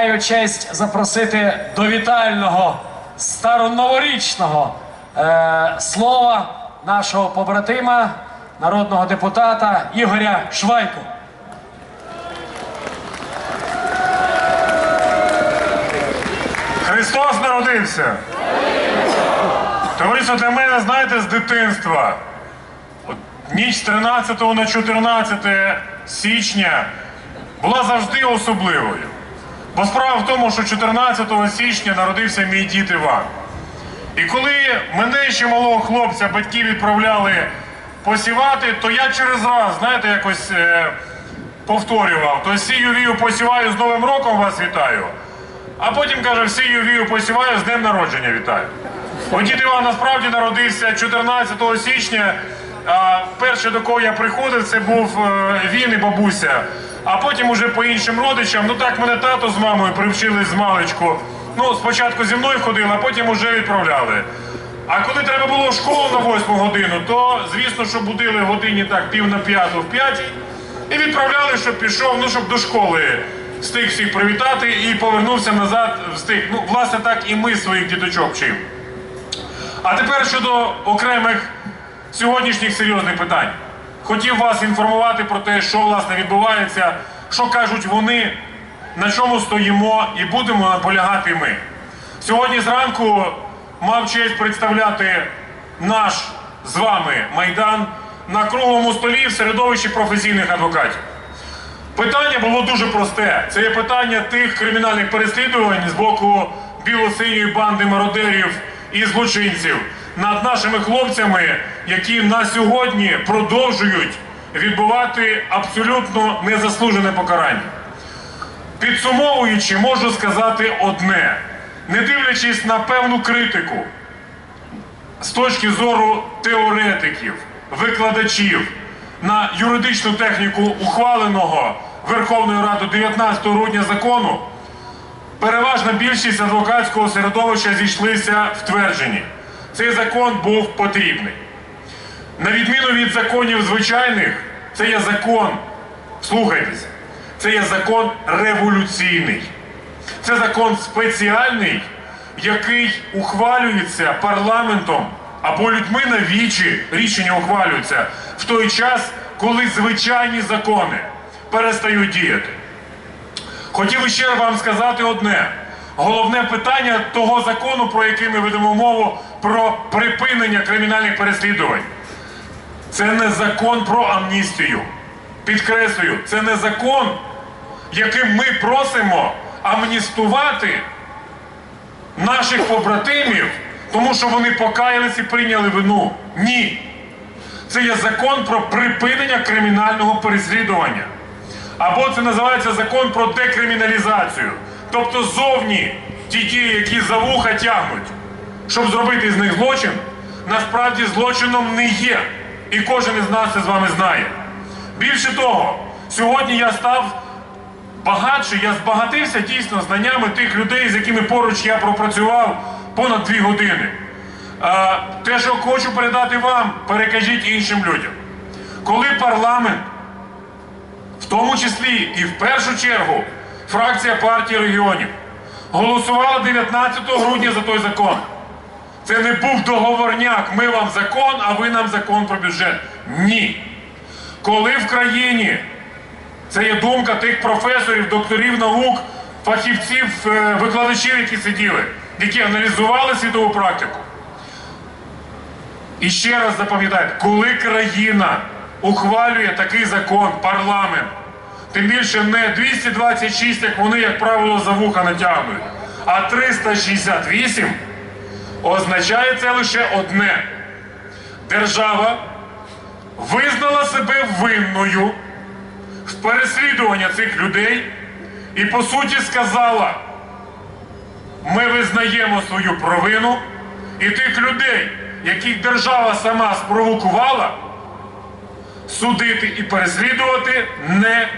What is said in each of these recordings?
маю честь запросити до вітального староноворічного е, слова нашого побратима, народного депутата Ігоря Швайку. Христос народився. Товариство для мене, знаєте, з дитинства. От ніч з 13 на 14 січня була завжди особливою. Бо справа в тому, що 14 січня народився мій дід Іван. І коли мене ще малого хлопця батьки відправляли посівати, то я через раз, знаєте, якось е, повторював, то сію вію посіваю з Новим роком вас вітаю. А потім каже, сію вію посіваю з днем народження вітаю. От дід Іван насправді народився 14 січня. А перше, до кого я приходив, це був е, він і бабуся. А потім уже по іншим родичам. Ну так мене тато з мамою привчили з маличку. Ну, спочатку зі мною ходили, а потім уже відправляли. А коли треба було в школу на 8 годину, то звісно, що будили годині так пів на п'яту в п'ятій і відправляли, щоб пішов, ну щоб до школи встиг всіх привітати і повернувся назад. Встиг. Ну, власне, так і ми своїх діточок вчимо. А тепер щодо окремих сьогоднішніх серйозних питань. Хотів вас інформувати про те, що власне відбувається, що кажуть вони, на чому стоїмо і будемо наполягати ми. Сьогодні зранку мав честь представляти наш з вами майдан на круглому столі в середовищі професійних адвокатів. Питання було дуже просте. Це є питання тих кримінальних переслідувань з боку білосиньої банди мародерів і злочинців над нашими хлопцями, які на сьогодні продовжують відбувати абсолютно незаслужене покарання. Підсумовуючи, можу сказати одне: не дивлячись на певну критику з точки зору теоретиків, викладачів на юридичну техніку ухваленого Верховною Радою 19 грудня закону, переважна більшість адвокатського середовища зійшлися в твердженні. Цей закон був потрібний. На відміну від законів звичайних, це є закон, слухайтеся, це є закон революційний. Це закон спеціальний, який ухвалюється парламентом або людьми на вічі рішення ухвалюються в той час, коли звичайні закони перестають діяти. Хотів ще вам сказати одне. Головне питання того закону, про який ми ведемо мову, про припинення кримінальних переслідувань. Це не закон про амністію. Підкреслюю, це не закон, яким ми просимо амністувати наших побратимів, тому що вони покаялись і прийняли вину. Ні. Це є закон про припинення кримінального переслідування. Або це називається закон про декриміналізацію. Тобто зовні ті дії, які за вуха тягнуть, щоб зробити з них злочин, насправді злочином не є. І кожен із нас це з вами знає. Більше того, сьогодні я став багатше, я збагатився дійсно знаннями тих людей, з якими поруч я пропрацював понад дві години. А, те, що хочу передати вам, перекажіть іншим людям. Коли парламент, в тому числі і в першу чергу, фракція партії регіонів, голосувала 19 грудня за той закон. Це не був договорняк. Ми вам закон, а ви нам закон про бюджет. Ні. Коли в країні це є думка тих професорів, докторів наук, фахівців, е, викладачів, які сиділи, які аналізували світову практику. І ще раз запам'ятайте, коли країна ухвалює такий закон, парламент, тим більше не 226, як вони, як правило, за вуха натягнуть, а 368, означає це лише одне. Держава визнала себе винною в переслідуванні цих людей і по суті сказала, ми визнаємо свою провину і тих людей, яких держава сама спровокувала, судити і переслідувати не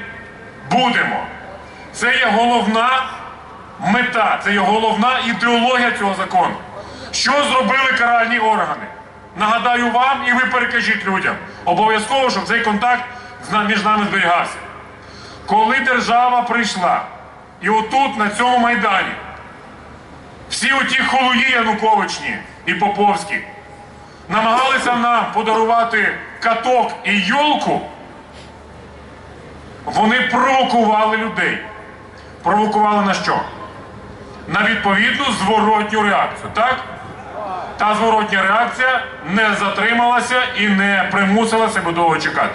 будемо. Це є головна мета, це є головна ідеологія цього закону. Що зробили каральні органи? Нагадаю вам, і ви перекажіть людям. Обов'язково, щоб цей контакт між нами зберігався. Коли держава прийшла і отут, на цьому майдані, всі оті холуї Януковичні і Поповські намагалися нам подарувати каток і йолку, вони провокували людей. Провокували на що? На відповідну зворотню реакцію, так? Та зворотня реакція не затрималася і не примусила себе довго чекати.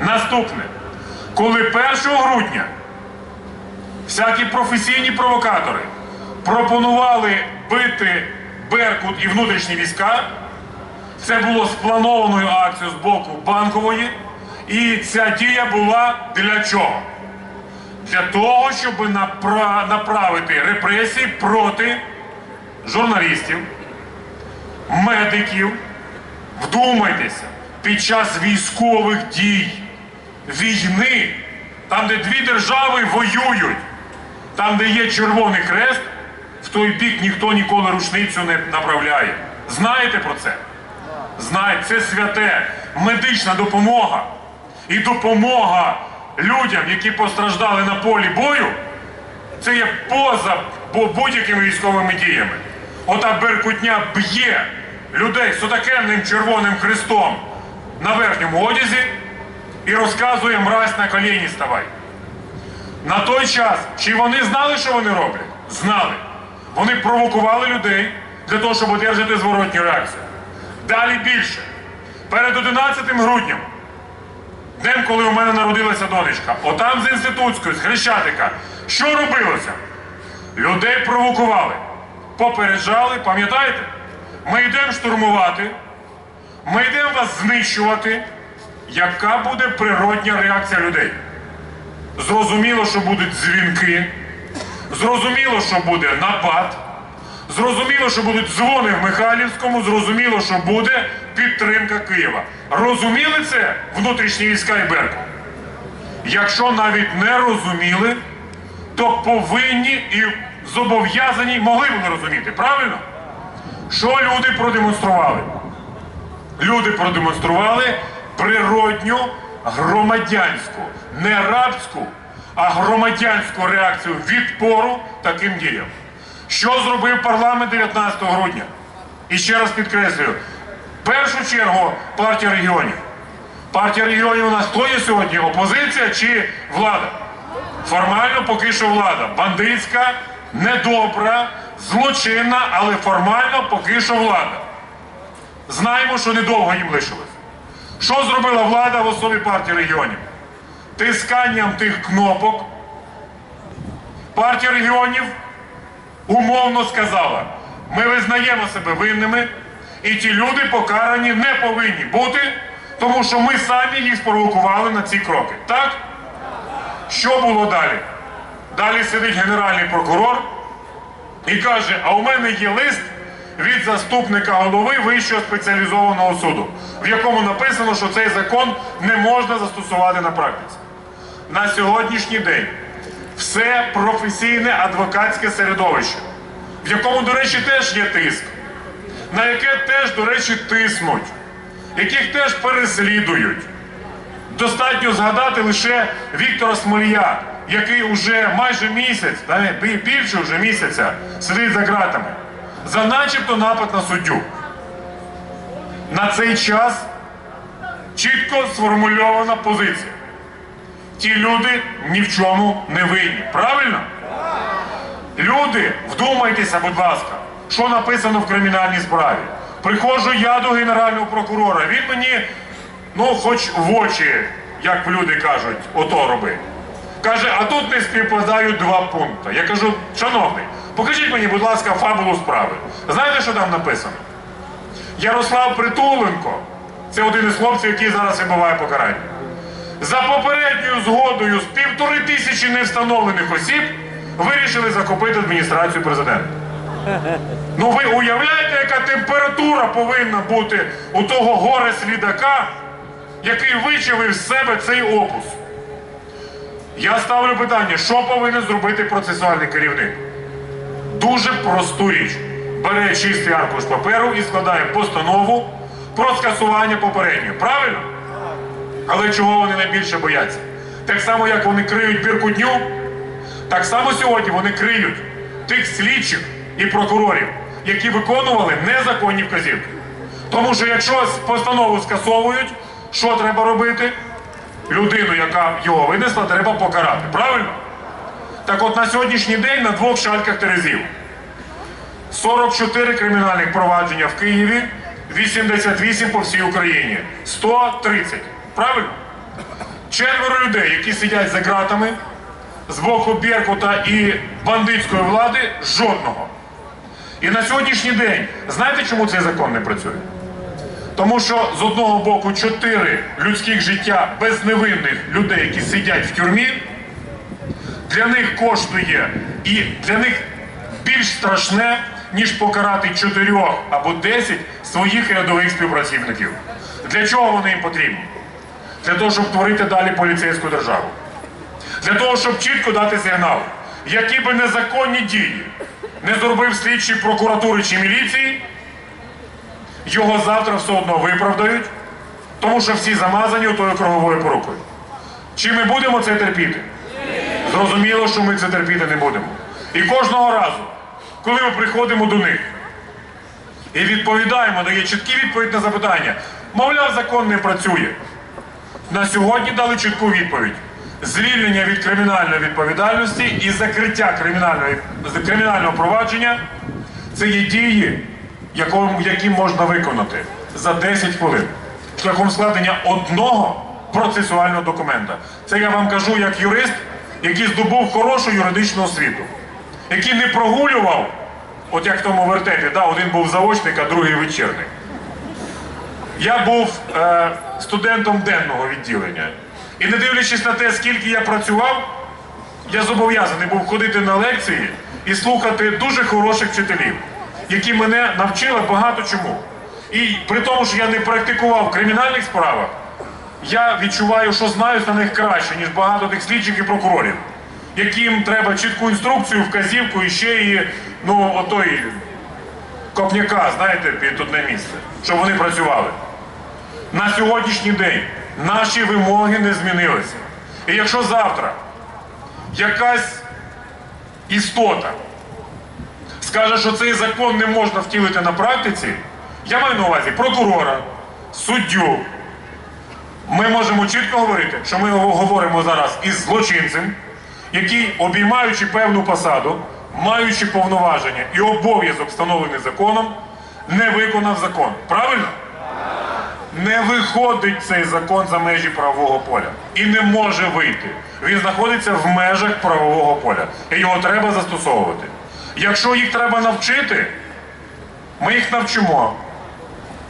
Наступне, коли 1 грудня всякі професійні провокатори пропонували бити Беркут і внутрішні війська, це було спланованою акцією з боку банкової, і ця дія була для чого? Для того, щоб направити репресії проти журналістів, медиків. Вдумайтеся, під час військових дій, війни, там, де дві держави воюють, там, де є Червоний Хрест, в той бік ніхто ніколи рушницю не направляє. Знаєте про це? Знаєте, це святе, медична допомога і допомога людям, які постраждали на полі бою, це є поза будь-якими військовими діями. Ота беркутня б'є людей з отакенним червоним хрестом на верхньому одязі і розказує мразь на коліні ставай. На той час, чи вони знали, що вони роблять? Знали. Вони провокували людей для того, щоб одержати зворотню реакцію. Далі більше. Перед 11 грудням, днем, коли у мене народилася донечка, отам з інститутської, з Хрещатика, що робилося? Людей провокували, попереджали, пам'ятаєте? Ми йдемо штурмувати, ми йдемо вас знищувати. Яка буде природня реакція людей? Зрозуміло, що будуть дзвінки, зрозуміло, що буде напад, зрозуміло, що будуть дзвони в Михайлівському, зрозуміло, що буде підтримка Києва. Розуміли це внутрішні війська і Беркут? Якщо навіть не розуміли, то повинні і зобов'язані могли були розуміти, правильно? Що люди продемонстрували? Люди продемонстрували природню громадянську, не рабську, а громадянську реакцію відпору таким діям. Що зробив парламент 19 грудня? І ще раз підкреслюю, в першу чергу партія регіонів. Партія регіонів у нас хто є сьогодні? Опозиція чи влада? Формально поки що влада. Бандитська, недобра, злочинна, але формально поки що влада. Знаємо, що недовго їм лишилось. Що зробила влада в особі партії регіонів? Тисканням тих кнопок партія регіонів умовно сказала: ми визнаємо себе винними, і ті люди покарані не повинні бути, тому що ми самі їх спровокували на ці кроки. Так? Що було далі? Далі сидить генеральний прокурор і каже: а у мене є лист від заступника голови Вищого спеціалізованого суду, в якому написано, що цей закон не можна застосувати на практиці. На сьогоднішній день все професійне адвокатське середовище, в якому, до речі, теж є тиск, на яке теж, до речі, тиснуть, яких теж переслідують. Достатньо згадати лише Віктора Смолія, який уже майже місяць, більше вже місяця, сидить за ґратами, за начебто напад на суддю. На цей час чітко сформульована позиція. Ті люди ні в чому не винні. Правильно? Люди, вдумайтеся, будь ласка, що написано в кримінальній справі. Приходжу я до генерального прокурора. Він мені, ну, хоч в очі, як люди кажуть, ото роби. Каже, а тут не співпадають два пункти. Я кажу, шановний, покажіть мені, будь ласка, фабулу справи. Знаєте, що там написано? Ярослав Притуленко, це один із хлопців, який зараз вибиває покарання. За попередньою згодою з півтори тисячі невстановлених осіб вирішили захопити адміністрацію президента. Ну ви уявляєте, яка температура повинна бути у того горе слідака, який вичавив з себе цей опус? Я ставлю питання, що повинен зробити процесуальний керівник? Дуже просту річ. Бере чистий аркуш паперу і складає постанову про скасування попередньої. Правильно? Але чого вони найбільше бояться? Так само, як вони криють біркутню, Так само сьогодні вони криють тих слідчих і прокурорів, які виконували незаконні вказівки. Тому що якщо постанову скасовують, що треба робити? Людину, яка його винесла, треба покарати. Правильно? Так от на сьогоднішній день на двох шальках Терезів 44 кримінальних провадження в Києві, 88 по всій Україні, 130. Правильно? Четверо людей, які сидять за ґратами з боку Беркута і бандитської влади, жодного. І на сьогоднішній день, знаєте, чому цей закон не працює? Тому що з одного боку чотири людських життя безневинних людей, які сидять в тюрмі, для них коштує і для них більш страшне, ніж покарати чотирьох або десять своїх рядових співпрацівників. Для чого вони їм потрібні? Для того, щоб творити далі поліцейську державу. Для того, щоб чітко дати сигнал, які би незаконні дії не зробив слідчий прокуратури чи міліції, його завтра все одно виправдають, тому що всі замазані тою круговою порукою. Чи ми будемо це терпіти? Зрозуміло, що ми це терпіти не будемо. І кожного разу, коли ми приходимо до них і відповідаємо, дає чіткі відповідь на запитання, мовляв, закон не працює. На сьогодні дали чітку відповідь. Звільнення від кримінальної відповідальності і закриття кримінального провадження це є дії, які можна виконати за 10 хвилин шляхом складення одного процесуального документа. Це я вам кажу як юрист, який здобув хорошу юридичну освіту, який не прогулював, от як в тому вертепі, да, один був заочник, а другий вечірник. Я був е, студентом денного відділення. І не дивлячись на те, скільки я працював, я зобов'язаний був ходити на лекції і слухати дуже хороших вчителів, які мене навчили багато чому. І при тому, що я не практикував кримінальних справах, я відчуваю, що знаю на них краще, ніж багато тих слідчих і прокурорів, яким треба чітку інструкцію, вказівку і ще і ну, отой копняка, знаєте, під одне місце, щоб вони працювали. На сьогоднішній день наші вимоги не змінилися. І якщо завтра якась істота скаже, що цей закон не можна втілити на практиці, я маю на увазі прокурора, суддю. Ми можемо чітко говорити, що ми говоримо зараз із злочинцем, який, обіймаючи певну посаду, маючи повноваження і обов'язок, встановлений законом, не виконав закон. Правильно? Не виходить цей закон за межі правового поля і не може вийти. Він знаходиться в межах правового поля. І його треба застосовувати. Якщо їх треба навчити, ми їх навчимо.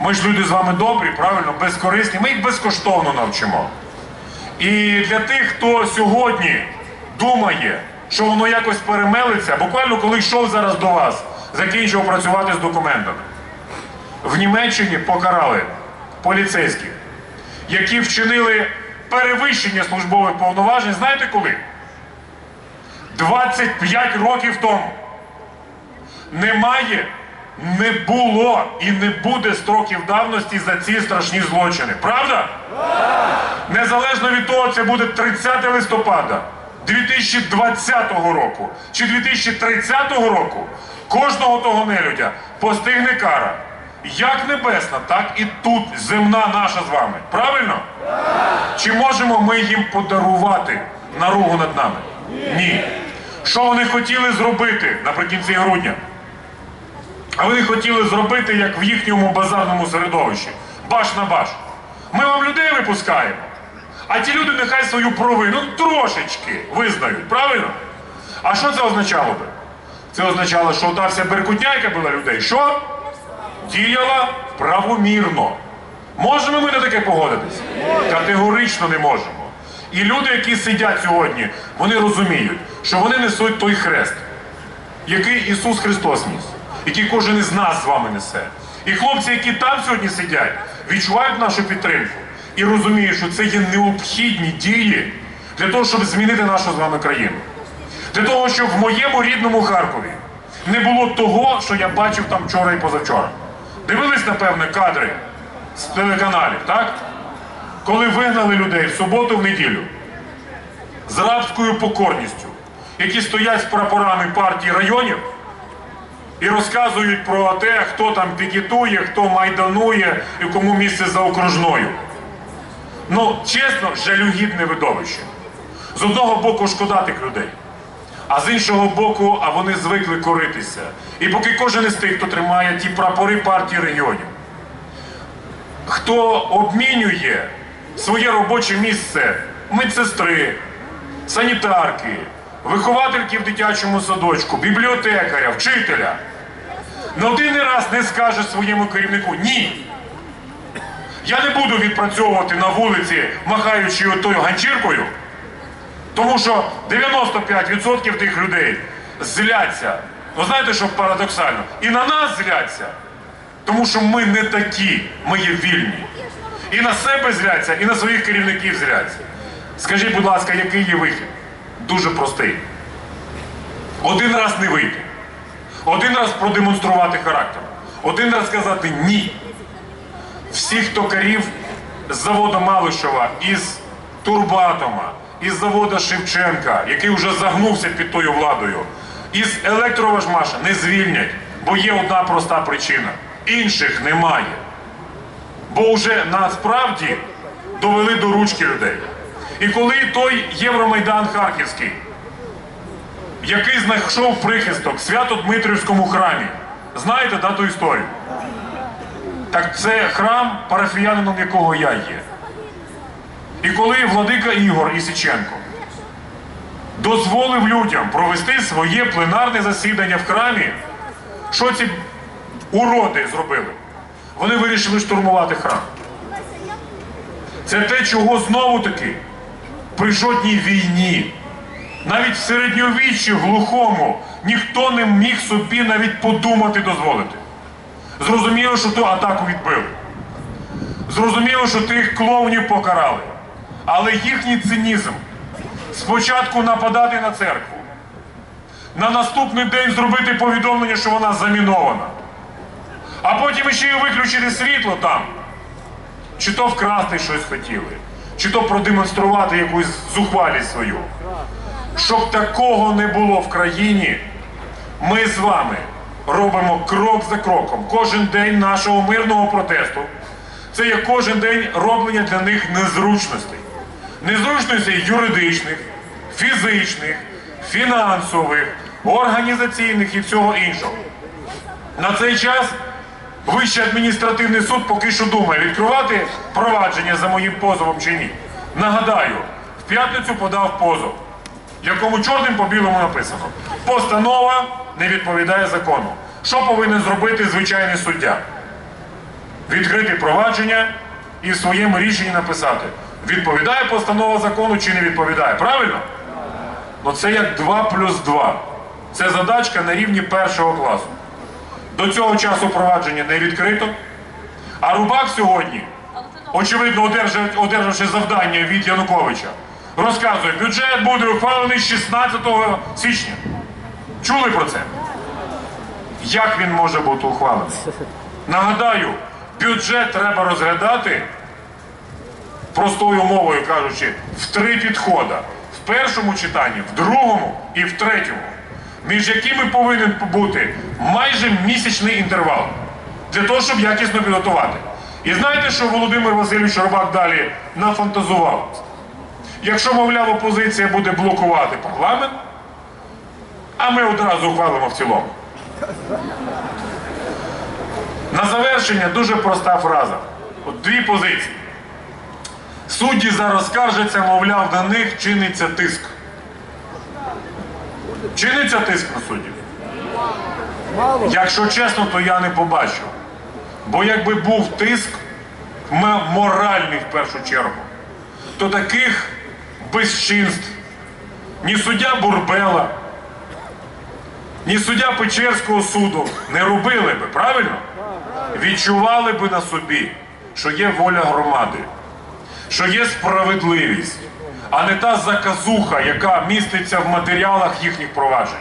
Ми ж люди з вами добрі, правильно, безкорисні. Ми їх безкоштовно навчимо. І для тих, хто сьогодні думає, що воно якось перемелиться, буквально коли йшов зараз до вас, закінчив працювати з документами. В Німеччині покарали поліцейських, які вчинили перевищення службових повноважень. Знаєте коли? 25 років тому. Немає, не було і не буде строків давності за ці страшні злочини. Правда? Незалежно від того, це буде 30 листопада 2020 року чи 2030 року, кожного того нелюдя постигне кара. Як небесна, так і тут земна наша з вами. Правильно? Чи можемо ми їм подарувати наругу над нами? Ні. Що вони хотіли зробити наприкінці грудня? А вони хотіли зробити, як в їхньому базарному середовищі. Баш на баш. Ми вам людей випускаємо. А ті люди нехай свою провину трошечки визнають, правильно? А що це означало би? Це означало, що та вся беркутня, яка була людей, що? Діяла правомірно. Можемо ми на таке погодитися? Категорично не можемо. І люди, які сидять сьогодні, вони розуміють, що вони несуть той хрест, який Ісус Христос ніс, який кожен із нас з вами несе. І хлопці, які там сьогодні сидять, відчувають нашу підтримку і розуміють, що це є необхідні дії для того, щоб змінити нашу з вами країну. Для того, щоб в моєму рідному Харкові не було того, що я бачив там вчора і позавчора. Дивились, напевне, кадри з телеканалів, так? Коли вигнали людей в суботу, в неділю з рабською покорністю. які стоять з прапорами партії районів і розказують про те, хто там пікетує, хто майданує і кому місце за окружною. Ну, чесно, жалюгідне видовище. З одного боку шкода тих людей, а з іншого боку, а вони звикли коритися. І поки кожен із тих, хто тримає ті прапори партії регіонів, хто обмінює своє робоче місце медсестри, санітарки, виховательки в дитячому садочку, бібліотекаря, вчителя, не один раз не скаже своєму керівнику ні. Я не буду відпрацьовувати на вулиці, махаючи отою ганчіркою, тому що 95% тих людей зляться. Ви знаєте, що парадоксально? І на нас зляться, тому що ми не такі, ми є вільні. І на себе зляться, і на своїх керівників зляться. Скажіть, будь ласка, який є вихід? Дуже простий. Один раз не вийти. Один раз продемонструвати характер. Один раз сказати ні. Всіх токарів з заводу Малишева, із Турбатома, із заводу Шевченка, який вже загнувся під тою владою, із електроважмаша не звільнять, бо є одна проста причина. Інших немає. Бо вже насправді довели до ручки людей. І коли той Євромайдан Харківський, який знайшов прихисток Свято-Дмитрівському храмі, знаєте да, ту історію? Так це храм, парафіянином якого я є. І коли владика Ігор Ісиченко дозволив людям провести своє пленарне засідання в храмі, що ці уроди зробили? Вони вирішили штурмувати храм. Це те, чого знову таки при жодній війні, навіть в середньовіччі глухому, ніхто не міг собі навіть подумати дозволити. Зрозуміло, що ту атаку відбили. Зрозуміло, що тих клоунів покарали. Але їхній цинізм спочатку нападати на церкву, на наступний день зробити повідомлення, що вона замінована, а потім ще й виключити світло там. Чи то вкрасти щось хотіли, чи то продемонструвати якусь зухвалість свою. Щоб такого не було в країні, ми з вами робимо крок за кроком. Кожен день нашого мирного протесту це є кожен день роблення для них незручностей. Незручностей юридичних, фізичних, фінансових, організаційних і всього іншого. На цей час Вищий адміністративний суд поки що думає, відкривати провадження за моїм позовом чи ні. Нагадаю, в п'ятницю подав позов, якому чорним по білому написано: постанова не відповідає закону. Що повинен зробити звичайний суддя? Відкрити провадження і в своєму рішенні написати, відповідає постанова закону чи не відповідає. Правильно? Ну це як 2 плюс 2. Це задачка на рівні першого класу. До цього часу провадження не відкрито. А Рубак сьогодні, очевидно, одержавши завдання від Януковича, розказує, бюджет буде ухвалений 16 січня. Чули про це? Як він може бути ухвалений? Нагадаю, бюджет треба розглядати, простою мовою кажучи, в три підходи. В першому читанні, в другому і в третьому між якими повинен бути майже місячний інтервал для того, щоб якісно підготувати. І знаєте, що Володимир Васильович Рибак далі нафантазував? Якщо, мовляв, опозиція буде блокувати парламент, а ми одразу ухвалимо в цілому. На завершення дуже проста фраза. От дві позиції. Судді зараз скаржаться, мовляв, на них чиниться тиск. Чиниться тиск на суддів? Якщо чесно, то я не побачив. Бо якби був тиск, моральний в першу чергу, то таких безчинств ні суддя Бурбела, ні суддя Печерського суду не робили би, правильно? Відчували би на собі, що є воля громади, що є справедливість, а не та заказуха, яка міститься в матеріалах їхніх проваджень.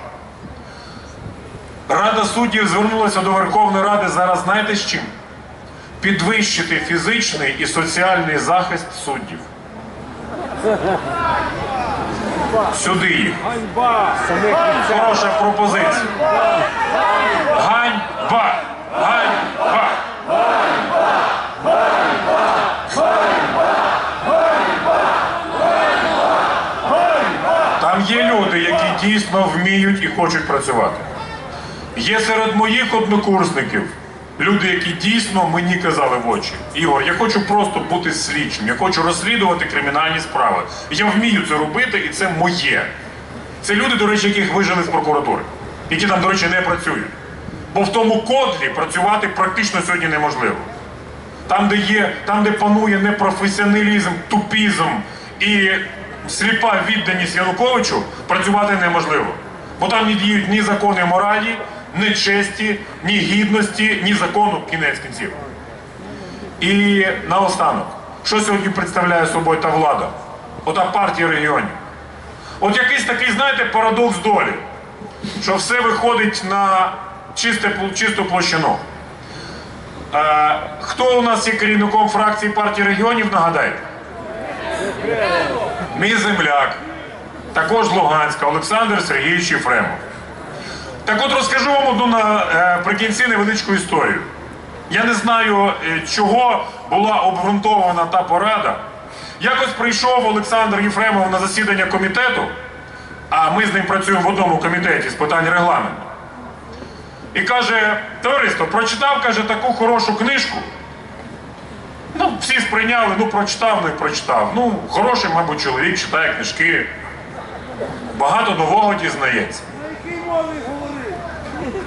Рада суддів звернулася до Верховної Ради зараз, знаєте з чим? Підвищити фізичний і соціальний захист суддів. Сюди їх. Хороша пропозиція. Ганьба! Ганьба! Там є люди, які дійсно вміють і хочуть працювати. Є серед моїх однокурсників люди, які дійсно мені казали в очі. Ігор, я хочу просто бути слідчим, я хочу розслідувати кримінальні справи. Я вмію це робити, і це моє. Це люди, до речі, яких вижили з прокуратури, які там, до речі, не працюють. Бо в тому кодлі працювати практично сьогодні неможливо. Там, де є, там, де панує непрофесіоналізм, тупізм і сліпа відданість Януковичу, працювати неможливо. Бо там не діють ні закони моралі, ні честі, ні гідності, ні закону кінець кінців. І наостанок, що сьогодні представляє собою та влада? Ота партія регіонів. От якийсь такий, знаєте, парадокс долі, що все виходить на чисту площину. Е, хто у нас є керівником фракції партії регіонів, нагадайте? Мій земляк, також Луганська, Олександр Сергійович Єфремов. Так от розкажу вам одну наприкінці невеличку історію. Я не знаю, е, чого була обґрунтована та порада. Якось прийшов Олександр Єфремов на засідання комітету, а ми з ним працюємо в одному комітеті з питань регламенту. І каже, товариство, прочитав, каже, таку хорошу книжку. Ну, всі сприйняли, ну прочитав, і прочитав. Ну, хороший, мабуть, чоловік читає книжки. Багато нового дізнається.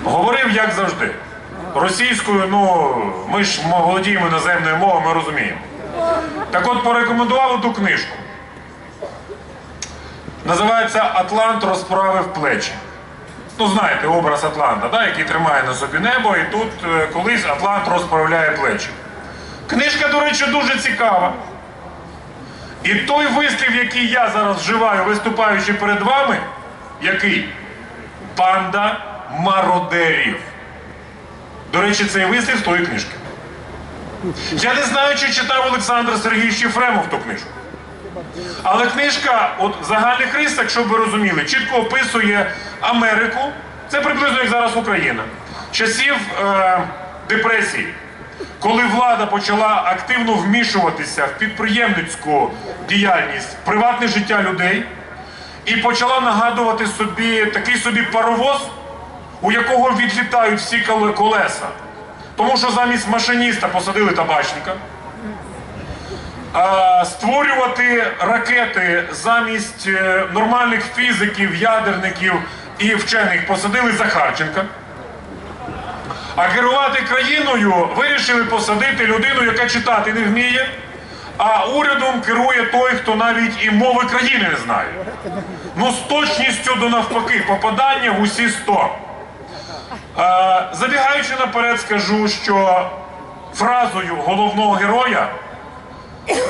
Говорив, як завжди. Російською, ну, ми ж володіємо іноземною мовою, ми розуміємо. Так от порекомендував одну книжку. Називається Атлант розправив плечі. Ну, знаєте, образ Атланта, да, який тримає на собі небо, і тут е, колись Атлант розправляє плечі. Книжка, до речі, дуже цікава. І той вислів, який я зараз вживаю, виступаючи перед вами, який? Панда мародерів. До речі, цей вислів з тої книжки. Я не знаю, чи читав Олександр Сергійович Єфремов ту книжку. Але книжка, от загальних рисах, щоб ви розуміли, чітко описує Америку. Це приблизно як зараз Україна. Часів е, депресії, коли влада почала активно вмішуватися в підприємницьку діяльність, в приватне життя людей, і почала нагадувати собі такий собі паровоз, у якого відлітають всі колеса. Тому що замість машиніста посадили табачника. Створювати ракети замість е, нормальних фізиків, ядерників і вчених посадили Захарченка. А керувати країною вирішили посадити людину, яка читати не вміє, а урядом керує той, хто навіть і мови країни не знає. Ну, з точністю до навпаки, попадання в усі 100. Е, забігаючи наперед, скажу, що фразою головного героя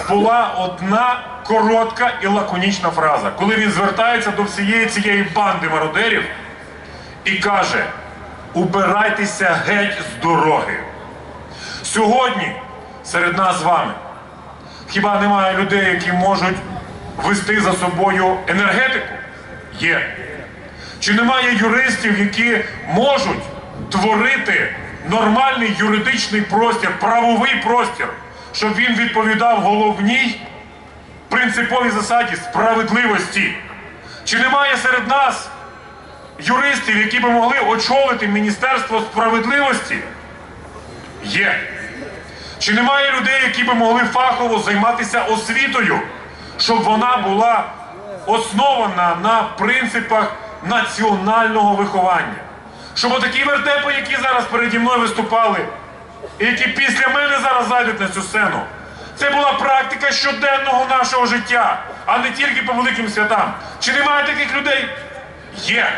була одна коротка і лаконічна фраза, коли він звертається до всієї цієї банди мародерів і каже: убирайтеся геть з дороги. Сьогодні серед нас з вами хіба немає людей, які можуть вести за собою енергетику? Є. Чи немає юристів, які можуть творити нормальний юридичний простір, правовий простір, щоб він відповідав головній принциповій засаді справедливості? Чи немає серед нас юристів, які би могли очолити Міністерство справедливості? Є. Чи немає людей, які би могли фахово займатися освітою, щоб вона була основана на принципах національного виховання? Щоб отакі вертепи, які зараз переді мною виступали, і які після мене зараз зайдуть на цю сцену, це була практика щоденного нашого життя, а не тільки по великим святам. Чи немає таких людей? Є.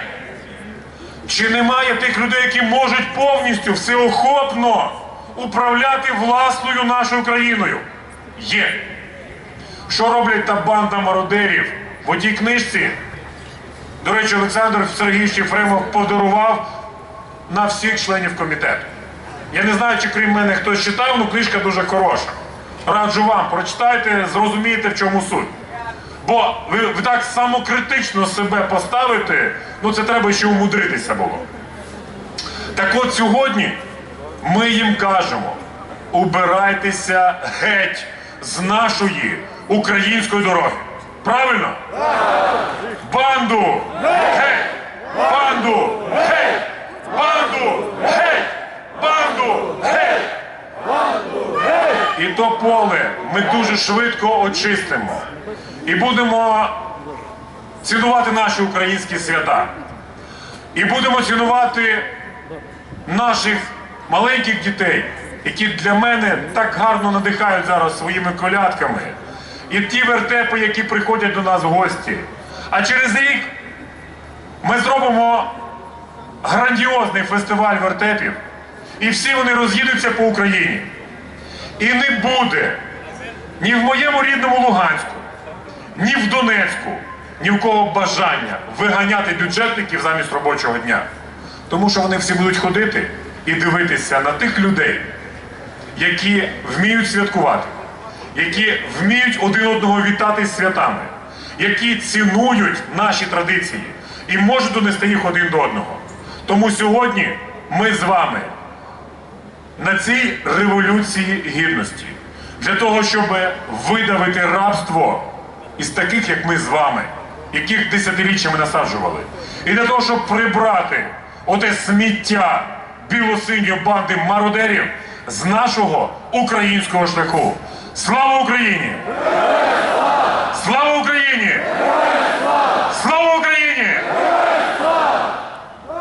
Чи немає тих людей, які можуть повністю всеохопно управляти власною нашою країною? Є. Що роблять та банда мародерів в одній книжці? До речі, Олександр Сергійович Єфремов подарував на всіх членів комітету. Я не знаю, чи крім мене хтось читав, але книжка дуже хороша. Раджу вам, прочитайте, зрозумієте, в чому суть. Бо ви, ви так самокритично себе поставите, ну це треба ще умудритися було. Так от сьогодні ми їм кажемо: убирайтеся геть з нашої української дороги. Правильно? Банду! Геть! Банду! Геть! Банду! Геть! Банду! Геть! І то поле ми дуже швидко очистимо. І будемо цінувати наші українські свята. І будемо цінувати наших маленьких дітей, які для мене так гарно надихають зараз своїми колядками. І ті вертепи, які приходять до нас в гості. А через рік ми зробимо грандіозний фестиваль вертепів, і всі вони роз'їдуться по Україні. І не буде ні в моєму рідному Луганську, ні в Донецьку, ні в кого бажання виганяти бюджетників замість робочого дня. Тому що вони всі будуть ходити і дивитися на тих людей, які вміють святкувати, які вміють один одного вітати з святами, які цінують наші традиції і можуть донести їх один до одного. Тому сьогодні ми з вами на цій революції гідності для того, щоб видавити рабство із таких, як ми з вами, яких десятиріччями насаджували, і для того, щоб прибрати оте сміття білосиньої банди мародерів з нашого українського шляху. Слава Україні! Слава Україні!